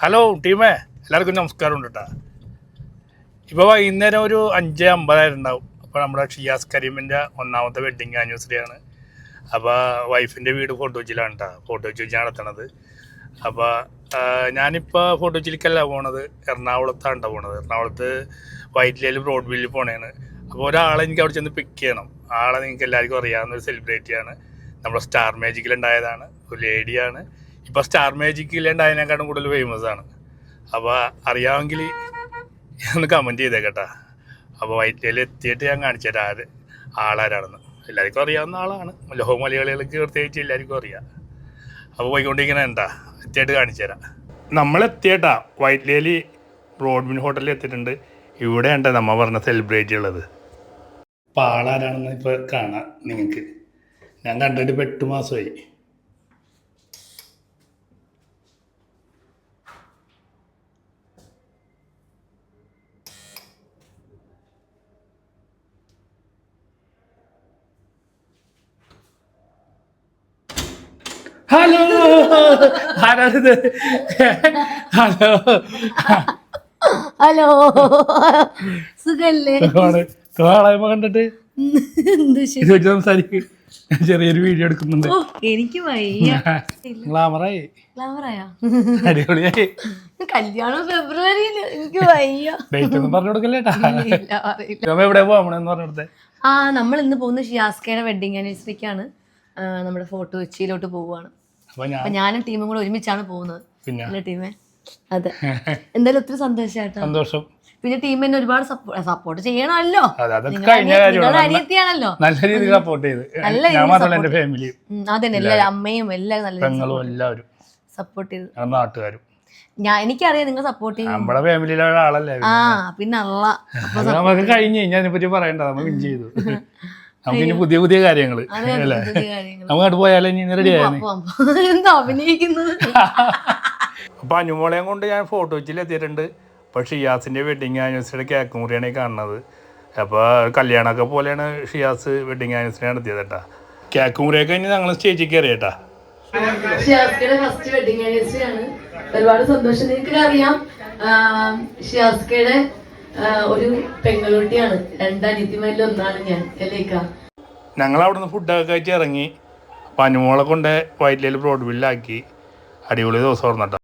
Hello ടീമേ എല്ലാവർക്കും നമസ്കാരം ഉണ്ട് കേട്ടോ ഇപ്പോൾ വൈകുന്നേരം ഒരു അഞ്ച് അമ്പതായിരം ഉണ്ടാവും അപ്പോൾ നമ്മുടെ ഷിയാസ് കരീമിന്റെ ഒന്നാമത്തെ വെഡ്ഡിങ് ആനിവേഴ്സറി ആണ്. അപ്പോൾ വൈഫിന്റെ വീട് ഫോട്ടോ കേട്ടോ ഫോട്ടോ വെച്ച് നടത്തണത്. അപ്പോൾ ഞാനിപ്പോൾ ഫോട്ടോ കൊച്ചിയിലേക്കല്ല പോണത്. എറണാകുളത്താണ് കേട്ടോ പോണത്. എറണാകുളത്ത് വൈറ്റിലേൽ ബ്രോഡ് വീലിൽ പോണേണ്. അപ്പോൾ ഒരാളെ എനിക്ക് അവിടെ ചെന്ന് പിക്ക് ചെയ്യണം. ആളെ നിങ്ങൾക്ക് എല്ലാവർക്കും അറിയാവുന്ന ഒരു സെലിബ്രിറ്റിയാണ് നമ്മുടെ സ്റ്റാർ മാജിക്കിലുണ്ടായതാണ് ഒരു ലേഡിയാണ് ഇപ്പോൾ സ്റ്റാർ മാജിക് ഇല്ലാണ്ട് അതിനേക്കാളും കൂടുതൽ ഫേമസ് ആണ്. അപ്പോൾ അറിയാമെങ്കിൽ ഒന്ന് കമന്റ് ചെയ്തേക്കട്ടാ. അപ്പോൾ വൈറ്റിലയിൽ എത്തിയിട്ട് ഞാൻ കാണിച്ചു തരാം ആര്? ആളാരാണെന്ന്. എല്ലാവർക്കും അറിയാവുന്ന ആളാണ്. ലോഹ മലയാളികൾക്ക് പ്രത്യേകിച്ച് എല്ലാവർക്കും അറിയാം. അപ്പോൾ പോയിക്കൊണ്ടിരിക്കണ എന്താ? എത്തിയിട്ട് കാണിച്ചു തരാം നമ്മൾ എത്തിയേട്ടാ വൈറ്റ്ലേലി ബ്രോഡ്മിൻ ഹോട്ടലിൽ എത്തിയിട്ടുണ്ട്. ഇവിടെ ഉണ്ട് നമ്മ പറഞ്ഞ സെലിബ്രേറ്റ് ഉള്ളത്. അപ്പോൾ ആളാരാണെന്ന് ഇപ്പോൾ കാണാം നിങ്ങൾക്ക്. ഞാൻ കണ്ടിട്ട് ഇപ്പോൾ എട്ട് മാസമായി. ഹലോ ആരാണിത്? ഹലോ. ഹലോ. സുഖല്ലേ? തോളായ്മ കണ്ടിട്ട്? സംസാരിക്കും. ചെറിയൊരു വീഡിയോ എടുക്കുന്നുണ്ട്. എനിക്ക് ഗ്ലാമറായി അടിപൊളിയായി. കല്യാണം ഫെബ്രുവരിയിൽ എനിക്ക് വയ്യ. ഡേറ്റ് ഒന്നും പറഞ്ഞു കൊടുക്കല്ലേട്ടാ എവിടെ പോകണമെന്ന് പറഞ്ഞിടത്തെ ആ നമ്മൾ ഇന്ന് പോകുന്ന ഷിയാസ്കയുടെ വെഡിങ് ആനിവേഴ്സറിക്കാണ് നമ്മുടെ ഫോട്ടോ കൊച്ചിയിലോട്ട് പോവുകയാണ് അപ്പൊ ഞാനും ടീമും കൂടെ ഒരുമിച്ചാണ് പോകുന്നത്. പിന്നെ? ടീമേ? അതെ. എന്തായാലും ഒത്തിരി സന്തോഷമായിട്ടോ സന്തോഷം. പിന്നെ ടീം എന്നെ ഒരുപാട് സപ്പോർട്ട് ചെയ്യണമല്ലോ. അനിയത്തിയാണല്ലോ. നല്ല രീതിയിൽ സപ്പോർട്ട് ചെയ്ത്. ഫാമിലി അതന്നെ എല്ലാവരും. അമ്മയും എല്ലാവരും നല്ല എല്ലാവരും. സപ്പോർട്ട് ചെയ്തു. നാട്ടുകാരും. ഞാൻ എനിക്കറിയാം നിങ്ങൾ സപ്പോർട്ട് ചെയ്യും. നമ്മുടെ ഫാമിലിയിലെ ആളല്ലേ ആ പിന്നെ അള്ള. കഴിഞ്ഞു നമുക്ക് കഴിഞ്ഞ് ഞാൻ ഇതിനെപ്പറ്റി പറയണ്ട നമ്മൾ വിൻ ചെയ്തു. നമുക്ക് ഇനി പുതിയ പുതിയ കാര്യങ്ങൾ. അല്ലേ? നമുക്ക് അങ്ങോട്ട് പോയാലേ ഇനി? റെഡി അഭിനയിക്കുന്നത്? അപ്പൊ അനുമോളയും കൊണ്ട് ഞാൻ ഫോട്ടോ വെച്ചിൽ എത്തിയിട്ടുണ്ട് പക്ഷെ ഷിയാസിന്റെ വെഡിങ് ആനിവേഴ്സറിയുടെ കേക്ക് മുറിയാണ് കാണുന്നത്. അപ്പൊ കല്യാണമൊക്കെ പോലെയാണ് ഷിയാസ് വെഡിങ് ആനിവേഴ്സറി നടത്തിയത് കേട്ടാ. കേക്ക് മുറിയൊക്കെ കഴിഞ്ഞ് ഞങ്ങൾ സ്റ്റേജിൽ കയറി കേട്ടാ ഷിയാസ്കയുടെ ഫസ്റ്റ് വെഡിങ് ആനിവേഴ്സറി ആണ്. ഒരുപാട് സന്തോഷം. നിങ്ങൾക്ക് അറിയാം ഷിയാസ്കയുടെ ഒരു പെങ്ങളുട്ടിയാണ്. രണ്ടനിയത്തിമാരിൽ ഒന്നാണ് ഞാൻ. അല്ലേക്ക ഞങ്ങൾ അവിടെ നിന്ന് ഫുഡൊക്കെ കഴിച്ച് ഇറങ്ങി പനിമോളെ കൊണ്ട് വൈറ്റിലേൽ ബ്രോഡ് ബില്ലാക്കി അടിപൊളി ദിവസം ഓർന്നിട്ടാ